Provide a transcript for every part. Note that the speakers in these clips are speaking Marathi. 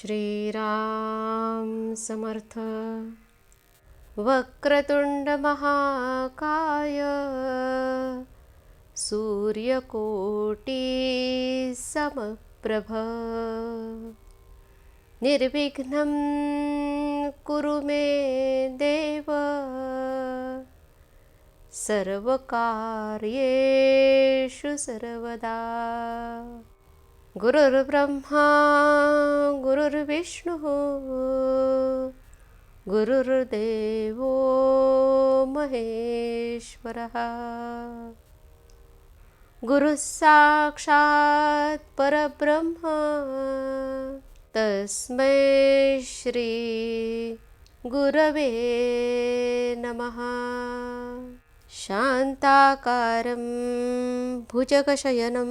श्रीराम समर्थ। वक्रतुंड महाकाय सूर्यकोटी समप्रभ। निर्विघ्नं कुरु मे देव। सर्वकार्येषु सर्वदा। गुरुर्ब्रह्मा गुरुर्विष्णुः गुरुर्देवो महेश्वरः। गुरुः साक्षात् परब्रह्म तस्मै श्री गुरवे नमः। शान्ताकारं भुजगशयनं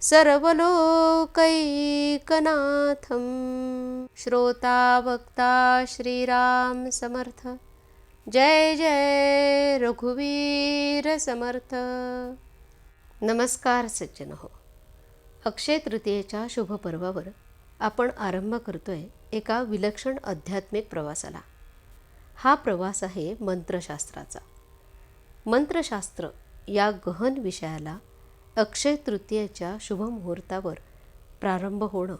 सर्वलोकैकनाथं। श्रोतावक्ता श्रीराम समर्थ। जय जय रघुवीर समर्थ। नमस्कार सज्जन हो अक्षय तृतीयेच्या शुभपर्वावर आपण आरंभ करतोय एका विलक्षण आध्यात्मिक प्रवासाला. हा प्रवास आहे मंत्रशास्त्राचा. मंत्रशास्त्र या गहन विषयाला अक्षय तृतीयेच्या शुभमुहूर्तावर प्रारंभ होणं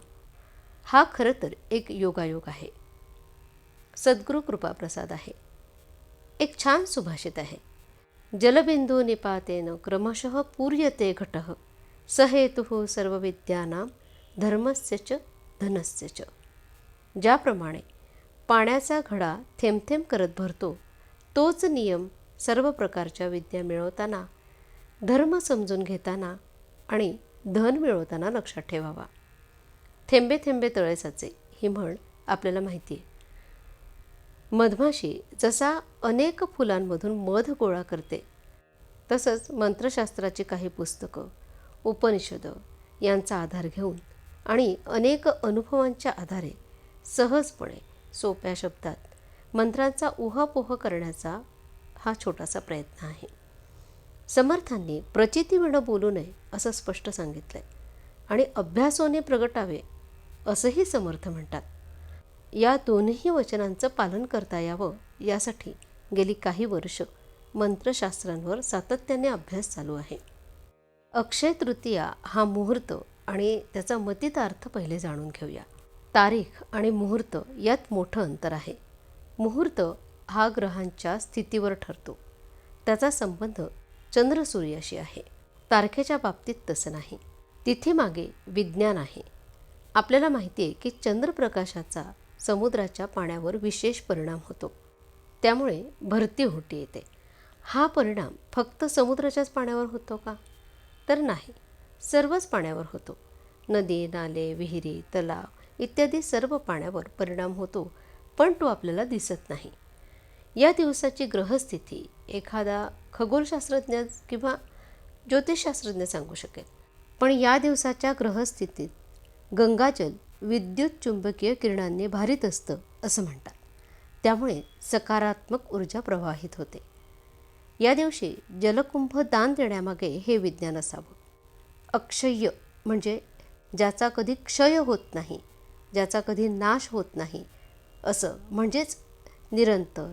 हा खरं तर एक योगायोग आहे. सद्गुरू कृपाप्रसाद आहे. एक छान सुभाषित आहे. जलबिंदू निपातेन क्रमशः पूर्यते घटः सहेतुः सर्वविद्यानां धर्मस्य च धनस्य च. ज्याप्रमाणे पाण्याचा घडा थेंबथेंब करत भरतो तोच नियम सर्व प्रकारच्या विद्या मिळवताना धर्म समजून घेताना आणि धन मिळवताना लक्षात ठेवावा. थेंबे थेंबे तळे साचे ही म्हण आपल्याला माहिती आहे. मधमाशी जसा अनेक फुलांमधून मध गोळा करते तसंच मंत्रशास्त्राची काही पुस्तकं उपनिषदं यांचा आधार घेऊन आणि अनेक अनुभवांच्या आधारे सहजपणे सोप्या शब्दात मंत्रांचा उहापोह करण्याचा हा छोटासा प्रयत्न आहे. समर्थांनी प्रचितीविणं बोलू नये असं स्पष्ट सांगितलंय. आणि अभ्यासोने प्रगटावे असंही समर्थ म्हणतात. या दोन्ही वचनांचं पालन करता यावं यासाठी गेली काही वर्ष मंत्रशास्त्रांवर सातत्याने अभ्यास चालू आहे. अक्षय तृतीया हा मुहूर्त आणि त्याचा मतीत अर्थ पहिले जाणून घेऊया. तारीख आणि मुहूर्त यात मोठं अंतर आहे. मुहूर्त हा ग्रहांच्या स्थितीवर ठरतो. त्याचा संबंध चंद्र सूर्याशी आहे. तारखेच्या बाबतीत तसं नाही. तिथीमागे विज्ञान आहे. आपल्याला माहिती आहे की चंद्रप्रकाशाचा समुद्राच्या पाण्यावर विशेष परिणाम होतो. त्यामुळे भरती होती येते. हा परिणाम फक्त समुद्राच्याच पाण्यावर होतो का? तर नाही. सर्वच पाण्यावर होतो. नदी नाले विहिरी तलाव इत्यादी सर्व पाण्यावर परिणाम होतो पण तो आपल्याला दिसत नाही. या दिवसाची ग्रहस्थिती एखादा खगोलशास्त्रज्ञ किंवा ज्योतिषशास्त्रज्ञ सांगू शकेल. पण या दिवसाच्या ग्रहस्थितीत गंगाजल विद्युत चुंबकीय किरणांनी भारित असतं असं म्हणतात. त्यामुळे सकारात्मक ऊर्जा प्रवाहित होते. या दिवशी जलकुंभ दान देण्यामागे हे विज्ञान असावं. अक्षय्य म्हणजे ज्याचा कधी क्षय होत नाही ज्याचा कधी नाश होत नाही असं म्हणजेच निरंतर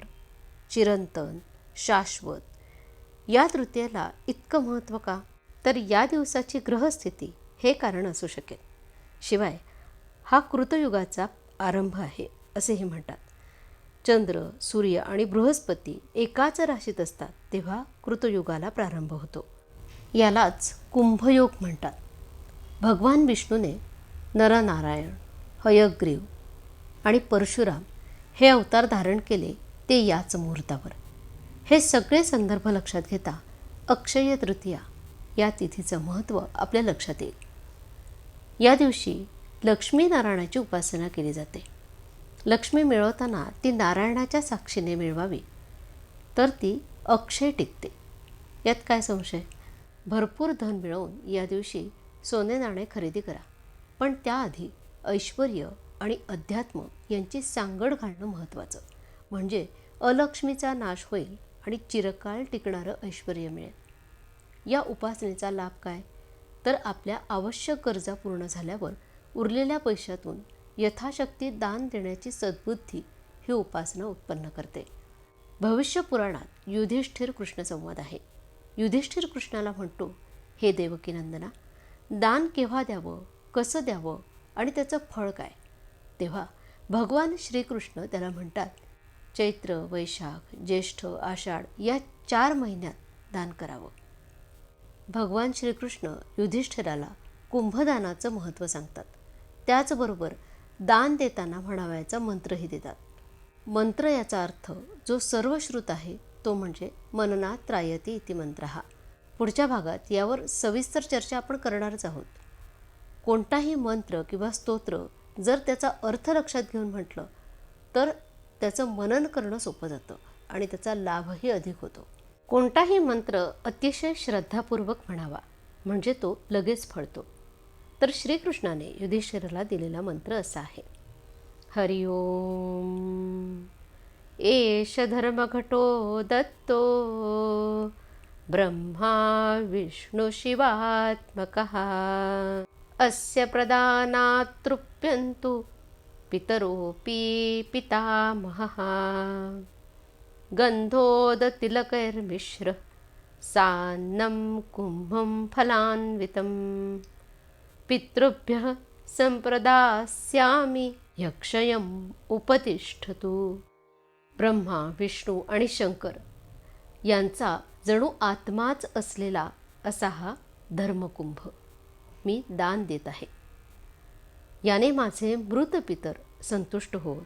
चिरंतन शाश्वत. या तृतीयाला इतकं महत्त्व का? तर या दिवसाची ग्रहस्थिती हे कारण असू शकेल. शिवाय हा कृतयुगाचा आरंभ आहे असेही म्हणतात. चंद्र सूर्य आणि बृहस्पती एकाच राशीत असतात तेव्हा कृतयुगाला प्रारंभ होतो. यालाच कुंभयोग म्हणतात. भगवान विष्णूने नरनारायण हयग्रीव आणि परशुराम हे अवतार धारण केले ते याच मुहूर्तावर. हे सगळे संदर्भ लक्षात घेता अक्षय तृतीया या तिथीचं महत्त्व आपल्या लक्षात येईल. या दिवशी लक्ष्मीनारायणाची उपासना केली जाते. लक्ष्मी मिळवताना ती नारायणाच्या साक्षीने मिळवावी तर ती अक्षय टिकते. यात काय संशय? भरपूर धन मिळवून या दिवशी सोने नाणे खरेदी करा. पण त्याआधी ऐश्वर आणि अध्यात्म यांची सांगड घालणं महत्त्वाचं. म्हणजे अलक्ष्मीचा नाश होईल आणि चिरकाळ टिकणारं ऐश्वर मिळेल. या उपासनेचा लाभ काय? तर आपल्या आवश्यक गरजा पूर्ण झाल्यावर उरलेल्या पैशातून यथाशक्ती दान देण्याची सद्बुद्धी ही उपासना उत्पन्न करते. भविष्य पुराणात युधिष्ठिर कृष्णसंवाद आहे. युधिष्ठिर कृष्णाला म्हणतो हे देवकीनंदना दान केव्हा द्यावं कसं द्यावं आणि त्याचं फळ काय? तेव्हा भगवान श्रीकृष्ण त्याला म्हणतात चैत्र वैशाख ज्येष्ठ आषाढ या चार महिन्यात दान करावं. भगवान श्रीकृष्ण युधिष्ठिराला कुंभदानाचं महत्त्व सांगतात. त्याचबरोबर दान देताना म्हणावयाचा मंत्रही देतात. मंत्र याचा अर्थ जो सर्वश्रुत आहे तो म्हणजे मननात त्रायती इति मंत्र हा पुढच्या भागात यावर सविस्तर चर्चा आपण करणारच आहोत. कोणताही मंत्र किंवा स्तोत्र जर त्याचा अर्थ लक्षात घेऊन म्हटलं तर त्याचं मनन करणं सोपं जातं आणि त्याचा लाभही अधिक होतो. कोणताही मंत्र अतिशय श्रद्धापूर्वक म्हणावा म्हणजे तो लगेच फळतो. तर श्रीकृष्णाने युधिष्ठिराला दिलेला मंत्र असा आहे. हरि ओम. एष धर्मघटो दत्तो. ब्रह्मा विष्णु शिवात्मकः. अस्य प्रदानात् तृप्यन्तु पितरोऽपि पितामहः। गन्धोदतिलकैर्मिश्र सान्नं कुम्भं फलान्वितं। पितृभ्यः संप्रदास्यामि यक्षयम् उपतिष्ठतु। ब्रह्मा विष्णू आणि शंकर यांचा जणू आत्माच असलेला असा हा धर्मकुंभ मी दान देत आहे. याने माझे मृत पितर संतुष्ट होत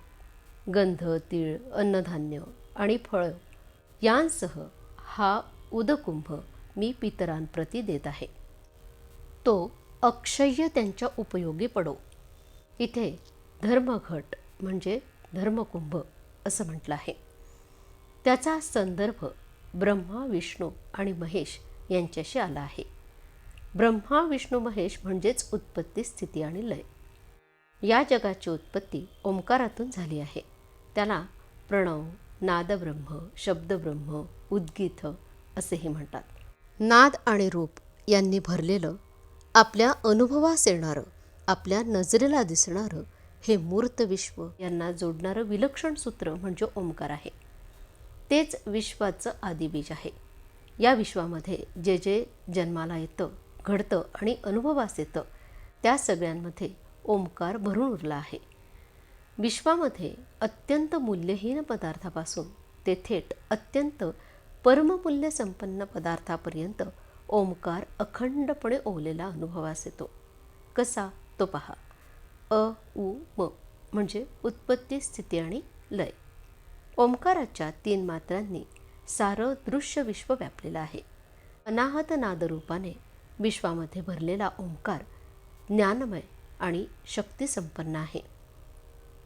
गंध तीळ अन्नधान्य आणि फळ यांसह हा उदकुंभ मी पितरांप्रती देत आहे. तो अक्षय्य त्यांच्या उपयोगी पडो. इथे धर्मघट म्हणजे धर्मकुंभ असं म्हटलं आहे. त्याचा संदर्भ ब्रह्मा विष्णू आणि महेश यांच्याशी आला आहे. ब्रह्मा विष्णू महेश म्हणजेच उत्पत्ती स्थिती आणि लय. या जगाची उत्पत्ती ओंकारातून झाली आहे. त्याला प्रणव नादब्रह्म शब्दब्रह्म उद्गीत असेही म्हणतात. नाद आणि रूप यांनी भरलेलं आपल्या अनुभवास येणारं आपल्या नजरेला दिसणारं हे मूर्त विश्व यांना जोडणारं विलक्षण सूत्र म्हणजे ओंकार आहे. तेच विश्वाचं आदिबीज आहे. या विश्वामध्ये जे जे जन्माला येतं घडतं आणि अनुभवास येतं त्या सगळ्यांमध्ये ओंकार भरून उरला आहे. विश्वामध्ये अत्यंत मूल्यहीन पदार्थापासून ते थेट अत्यंत परममूल्य संपन्न पदार्थापर्यंत ओंकार अखंडपणे ओवलेला अनुभवास येतो. कसा? तो पहा. अ उ म म्हणजे उत्पत्ती स्थिती आणि लय. ओंकाराच्या तीन मात्रांनी सारं दृश्य विश्व व्यापलेलं आहे. अनाहत नादरूपाने विश्वामध्ये भरलेला ओंकार ज्ञानमय आणि शक्तिसंपन्न आहे.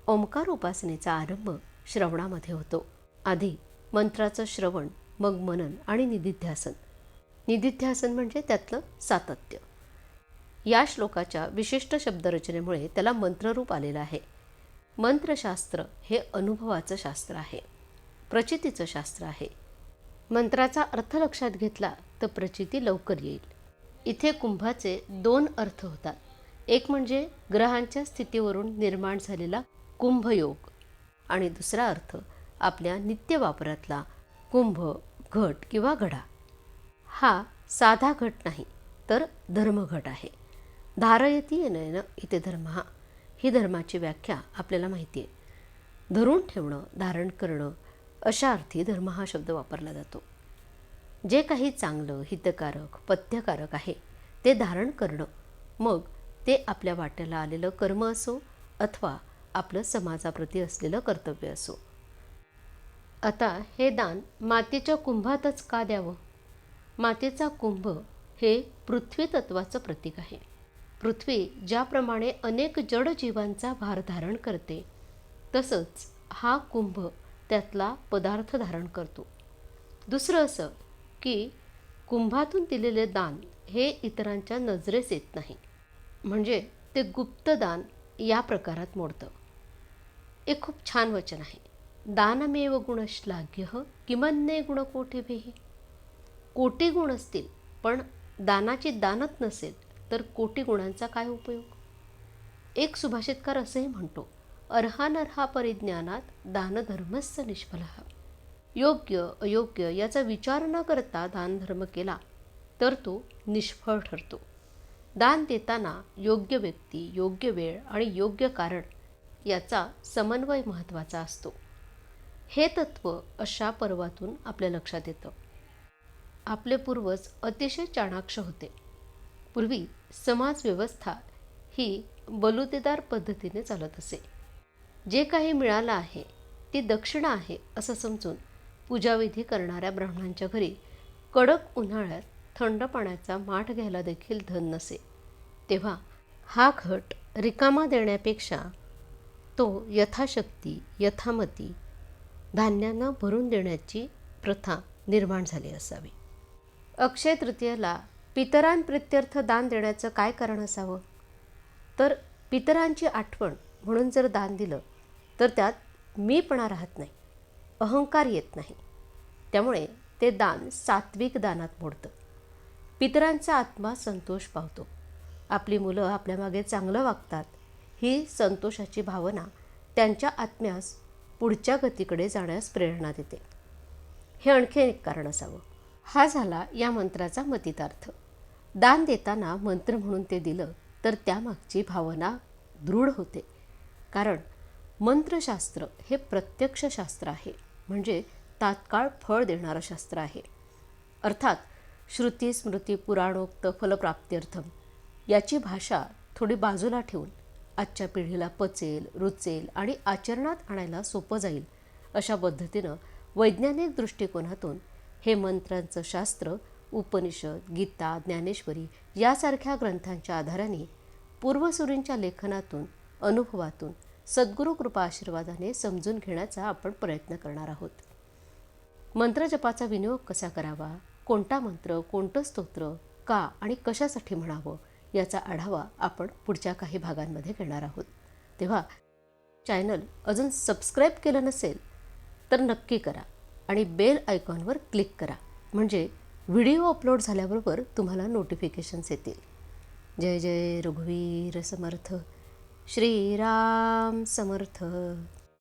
ओंकार उपासनेचा आरंभ श्रवणामध्ये होतो. आधी मंत्राचं श्रवण मग मनन आणि निधिध्यासन. निधिध्यासन म्हणजे त्यातलं सातत्य. या श्लोकाच्या विशिष्ट शब्दरचनेमुळे त्याला मंत्ररूप आलेलं आहे. मंत्रशास्त्र हे अनुभवाचं शास्त्र आहे. प्रचितीचं शास्त्र आहे. मंत्राचा अर्थ लक्षात घेतला तर प्रचिती लवकर येईल. इथे कुंभाचे दोन अर्थ होतात. एक म्हणजे ग्रहांच्या स्थितीवरून निर्माण झालेला कुंभयोग. आणि दुसरा अर्थ आपल्या नित्य वापरातला कुंभ घट किंवा घडा. हा साधा घट नाही तर धर्मघट आहे. धारयती येणं इथे धर्म हा. ही धर्माची व्याख्या आपल्याला माहिती आहे. धरून ठेवणं धारण करणं अशा अर्थी धर्म हा शब्द वापरला जातो. जे काही चांगलं हितकारक पथ्यकारक आहे ते धारण करणं मग ते आपल्या वाट्याला आलेलं कर्म असो अथवा आपलं समाजाप्रती असलेलं कर्तव्य असो. आता हे दान मातीच्या कुंभातच का द्यावं? मातीचा कुंभ हे पृथ्वी तत्वाचं प्रतीक आहे. पृथ्वी ज्याप्रमाणे अनेक जड जीवांचा भार धारण करते तसंच हा कुंभ त्यातला पदार्थ धारण करतो. दुसरं असं की कुंभातून दिलेले दान हे इतरांच्या नजरेस येत नाही. म्हणजे ते गुप्तदान या प्रकारात मोडतं. एक खूप छान वचन आहे. दानमेव गुणश्लाघ्य किमन्ये गुणकोटीभिः कोटी गुण असतील पण दानाची दानत नसेल तर कोटी गुणांचा काय उपयोग? एक सुभाषितकार असंही म्हणतो अर्हानर्हा परिज्ञानात दानधर्मस्स निष्फल. योग्य अयोग्य याचा विचार न करता दानधर्म केला तर तो निष्फळ ठरतो. दान देताना योग्य व्यक्ती योग्य वेळ आणि योग्य कारण याचा समन्वय महत्त्वाचा असतो. हे तत्त्व अशा पर्वातून आपल्या लक्षात येतं. आपले पूर्वज अतिशय चाणाक्ष होते. पूर्वी समाजव्यवस्था ही बलुतेदार पद्धतीने चालत असे. जे काही मिळालं आहे ती दक्षिणा आहे असं समजून पूजाविधी करणाऱ्या ब्राह्मणांच्या घरी कडक उन्हाळ्यात थंड पाण्याचा माठ घ्यायला देखील धन नसे. तेव्हा हा घट रिकामा देण्यापेक्षा तो यथाशक्ती यथामती धान्यानं भरून देण्याची प्रथा निर्माण झाली असावी. अक्षय तृतीयेला पितरांप्रित्यर्थ दान देण्याचं काय कारण असावं? तर पितरांची आठवण म्हणून जर दान दिलं तर त्यात मीपणा राहत नाही अहंकार येत नाही. त्यामुळे ते दान सात्विक दानात मोडतं. पितरांचा आत्मा संतोष पावतो. आपली मुलं आपल्यामागे चांगलं वागतात ही संतोषाची भावना त्यांच्या आत्म्यास पुढच्या गतीकडे जाण्यास प्रेरणा देते. हे आणखी एक कारण असावं. हा झाला या मंत्राचा मतितार्थ. दान देताना मंत्र म्हणून ते दिलं तर त्यामागची भावना दृढ होते. कारण मंत्रशास्त्र हे प्रत्यक्ष शास्त्र आहे म्हणजे तात्काळ फळ देणारं शास्त्र आहे. अर्थात श्रुती स्मृती पुराणोक्त फलप्राप्त्यर्थम याची भाषा थोडी बाजूला ठेवून आजच्या पिढीला पचेल रुचेल आणि आचरणात आणायला सोपं जाईल अशा पद्धतीनं वैज्ञानिक दृष्टिकोनातून हे मंत्रांचं शास्त्र उपनिषद गीता ज्ञानेश्वरी यासारख्या ग्रंथांच्या आधाराने पूर्वसुरींच्या लेखनातून अनुभवातून सद्गुरू कृपा आशीर्वादाने समजून घेण्याचा आपण प्रयत्न करणार आहोत. मंत्रजपाचा विनियोग कसा करावा? कोणता मंत्र कोणतं स्तोत्र का आणि कशासाठी म्हणावं याचा आढावा आपण पुढच्या काही भागांमध्ये घेणार आहोत. तेव्हा चॅनल अजून सबस्क्राईब केलं नसेल तर नक्की करा आणि बेल आयकॉनवर क्लिक करा. म्हणजे व्हिडिओ अपलोड झाल्याबरोबर तुम्हाला नोटिफिकेशन्स येतील. जय जय रघुवीर समर्थ श्रीराम समर्थ.